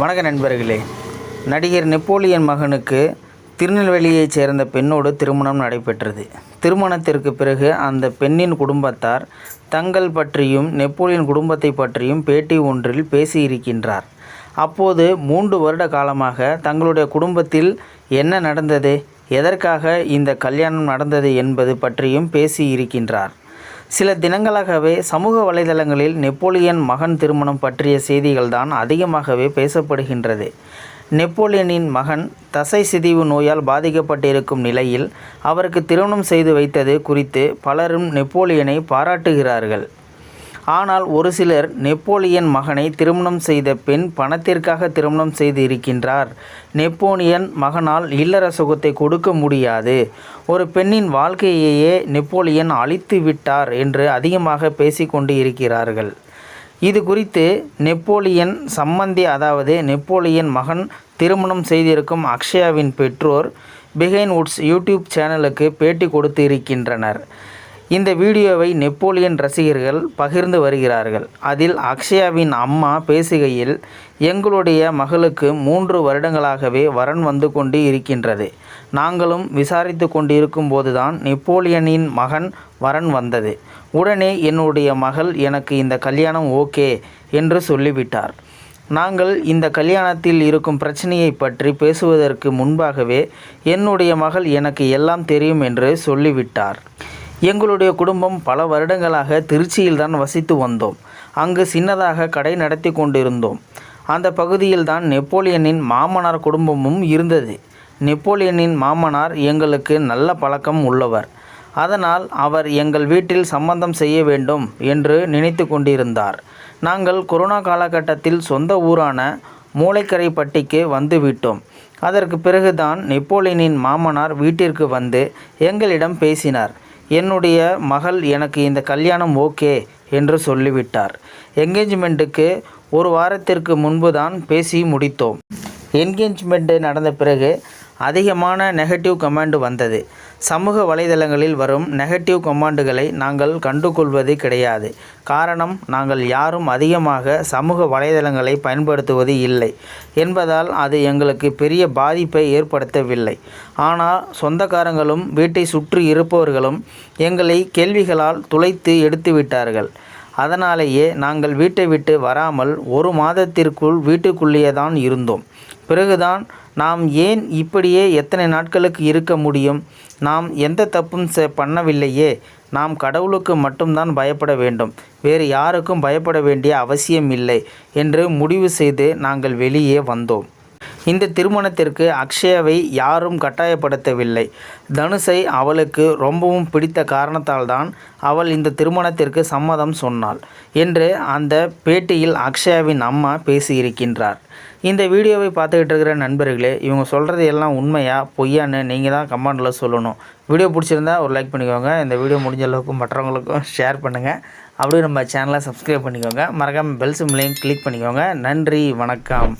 வணக்க நண்பர்களே. நடிகர் நெப்போலியன் மகனுக்கு திருநெல்வேலியைச் சேர்ந்த பெண்ணோடு திருமணம் நடைபெற்றது. திருமணத்திற்கு பிறகு அந்த பெண்ணின் குடும்பத்தார் தங்கள் பற்றியும் நெப்போலியன் குடும்பத்தை பற்றியும் பேட்டி ஒன்றில் பேசியிருக்கின்றார். அப்போது மூன்று வருட காலமாக தங்களுடைய குடும்பத்தில் என்ன நடந்தது எதற்காக இந்த கல்யாணம் நடந்தது என்பது பற்றியும் பேசியிருக்கின்றார். சில தினங்களாகவே சமூக வலைதளங்களில் நெப்போலியன் மகன் திருமணம் பற்றிய செய்திகள்தான் அதிகமாகவே பேசப்படுகின்றது. நெப்போலியனின் மகன் தசை சிதைவு நோயால் பாதிக்கப்பட்டிருக்கும் நிலையில் அவருக்கு திருமணம் செய்து வைத்தது குறித்து பலரும் நெப்போலியனை பாராட்டுகிறார்கள். ஆனால் ஒரு சிலர் நெப்போலியன் மகனை திருமணம் செய்த பெண் பணத்திற்காக திருமணம் செய்து இருக்கின்றார் நெப்போலியன் மகனால் இல்லற சுகத்தை கொடுக்க முடியாது. ஒரு பெண்ணின் வாழ்க்கையையே நெப்போலியன் அழித்து விட்டார் என்று அதிகமாக பேசிக்கொண்டு இருக்கிறார்கள். இது குறித்து நெப்போலியன் சம்மந்தி அதாவது நெப்போலியன் மகன் திருமணம் செய்திருக்கும் அக்ஷயாவின் பெற்றோர் பிஹைன் வுட்ஸ் யூடியூப் சேனலுக்கு பேட்டி கொடுத்து இருக்கின்றனர். இந்த வீடியோவை நெப்போலியன் ரசிகர்கள் பகிர்ந்து வருகிறார்கள். அதில் அக்ஷயாவின் அம்மா பேசுகையில் எங்களுடைய மகளுக்கு மூன்று வருடங்களாகவே வரன் வந்து கொண்டு இருக்கின்றது. நாங்களும் விசாரித்து கொண்டிருக்கும் போதுதான் நெப்போலியனின் மகன் வரன் வந்தது. உடனே என்னுடைய மகள் எனக்கு இந்த கல்யாணம் ஓகே என்று சொல்லிவிட்டார். நாங்கள் இந்த கல்யாணத்தில் இருக்கும் பிரச்சனையை பற்றி பேசுவதற்கு முன்பாகவே என்னுடைய மகள் எனக்கு எல்லாம் தெரியும் என்று சொல்லிவிட்டார். எங்களுடைய குடும்பம் பல வருடங்களாக திருச்சியில்தான் வசித்து வந்தோம். அங்கு சின்னதாக கடை நடத்தி கொண்டிருந்தோம். அந்த பகுதியில்தான் நெப்போலியனின் மாமனார் குடும்பமும் இருந்தது. நெப்போலியனின் மாமனார் எங்களுக்கு நல்ல பழக்கம் உள்ளவர். அதனால் அவர் எங்கள் வீட்டில் சம்பந்தம் செய்ய வேண்டும் என்று நினைத்து கொண்டிருந்தார். நாங்கள் கொரோனா காலகட்டத்தில் சொந்த ஊரான மூளைக்கரைப்பட்டிக்கு வந்துவிட்டோம் அதற்கு பிறகுதான் நெப்போலியனின் மாமனார் வீட்டிற்கு வந்து எங்களிடம் பேசினார். என்னுடைய மகள் எனக்கு இந்த கல்யாணம் ஓகே என்று சொல்லிவிட்டார். என்கேஜ்மெண்ட்டுக்கு ஒரு வாரத்திற்கு முன்பு தான் பேசி முடித்தோம். என்கேஜ்மெண்ட்டு நடந்த பிறகு அதிகமான நெகட்டிவ் கமெண்ட் வந்தது. சமூக வலைதளங்களில் வரும் நெகட்டிவ் கமாண்டுகளை நாங்கள் கண்டுகொள்வது கிடையாது. காரணம் நாங்கள் யாரும் அதிகமாக சமூக வலைதளங்களை பயன்படுத்துவது இல்லை என்பதால் அது எங்களுக்கு பெரிய பாதிப்பை ஏற்படுத்தவில்லை. ஆனால் சொந்தக்காரங்களும் வீட்டை சுற்றி இருப்பவர்களும் எங்களை கேள்விகளால் துளைத்து எடுத்து விட்டார்கள் அதனாலேயே நாங்கள் வீட்டை விட்டு வராமல் ஒரு மாதத்திற்குள் வீட்டுக்குள்ளேயே தான் இருந்தோம். பிறகுதான் நாம் ஏன் இப்படியே எத்தனை நாட்களுக்கு இருக்க முடியும்? நாம் எந்த தப்பும் பண்ணவில்லையே. நாம் கடவுளுக்கு மட்டும்தான் பயப்பட வேண்டும். வேறு யாருக்கும் பயப்பட வேண்டிய அவசியம் இல்லை என்று முடிவு செய்து நாங்கள் வெளியே வந்தோம். இந்த திருமணத்திற்கு அக்ஷயாவை யாரும் கட்டாயப்படுத்தவில்லை. தனுஷை அவளுக்கு ரொம்பவும் பிடித்த காரணத்தால் தான் அவள் இந்த திருமணத்திற்கு சம்மதம் சொன்னாள் என்று அந்த பேட்டியில் அக்ஷயாவின் அம்மா பேசியிருக்கின்றார். இந்த வீடியோவை பார்த்துக்கிட்டு இருக்கிற நண்பர்களே இவங்க சொல்கிறது எல்லாம் உண்மையா பொய்யான்னு நீங்கள் தான் கமெண்டில் சொல்லணும். வீடியோ பிடிச்சிருந்தா ஒரு லைக் பண்ணிக்கோங்க. இந்த வீடியோ முடிஞ்ச அளவுக்கு மற்றவங்களுக்கும் ஷேர் பண்ணுங்கள் அப்படியே நம்ம சேனலை சப்ஸ்கிரைப் பண்ணிக்கோங்க. மறக்காமல் பெல் சிம்லையும் கிளிக் பண்ணிக்கோங்க. நன்றி வணக்கம்.